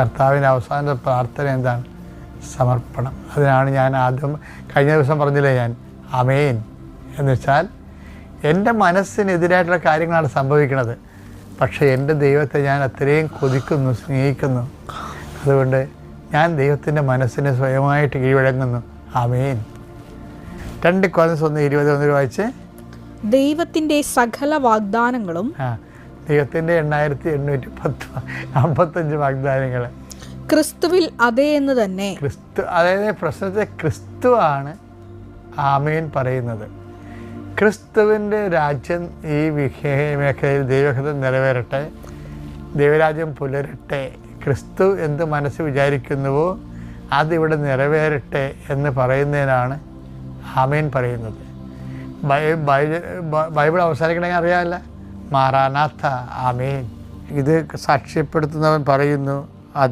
കർത്താവിന്റെ അവസാനത്തെ പ്രാർത്ഥന എന്താണ്? സമർപ്പണം. അതിനാണ് ഞാൻ ആദ്യം കഴിഞ്ഞ ദിവസം പറഞ്ഞില്ലേ ഞാൻ അമേൻ എന്ന് വെച്ചാൽ എന്റെ മനസ്സിനെതിരായിട്ടുള്ള കാര്യങ്ങളാണ് സംഭവിക്കുന്നത്. പക്ഷേ എന്റെ ദൈവത്തെ ഞാൻ അത്രയും കൊതിക്കുന്നു സ്നേഹിക്കുന്നു. അതുകൊണ്ട് ഞാൻ ദൈവത്തിന്റെ മനസ്സിനെ സ്വയമായിട്ട് കീഴടങ്ങുന്നു. അമേൻ രണ്ട് കൊല്ലം ഒന്ന് ഇരുപത് ഒന്ന് വായിച്ച്. ദൈവത്തിന്റെ സകല വാഗ്ദാനങ്ങളും ദൈവത്തിന്റെ എണ്ണായിരത്തി എണ്ണൂറ്റി പത്ത് അമ്പത്തഞ്ച് വാഗ്ദാനങ്ങൾ ക്രിസ്തുവിൽ അതേ എന്ന് തന്നെ. ക്രിസ്തു അതായത് പ്രശ്നത്തെ ക്രിസ്തുവാണ് ആമേൻ പറയുന്നത്. ക്രിസ്തുവിന്റെ രാജ്യം ഈ മേഖലയിൽ ദൈവഹിതം നിറവേറട്ടെ ദൈവരാജ്യം പുലരട്ടെ ക്രിസ്തു എന്ത് മനസ്സ് വിചാരിക്കുന്നുവോ അതിവിടെ നിറവേറട്ടെ എന്ന് പറയുന്നതിനാണ് ആമേൻ പറയുന്നത്. ബൈബിൾ അവസാനിക്കണമെങ്കിൽ അറിയാമല്ല. മാറാനാത്ത ആമേൻ. ഇത് സാക്ഷ്യപ്പെടുത്തുന്നവൻ പറയുന്നു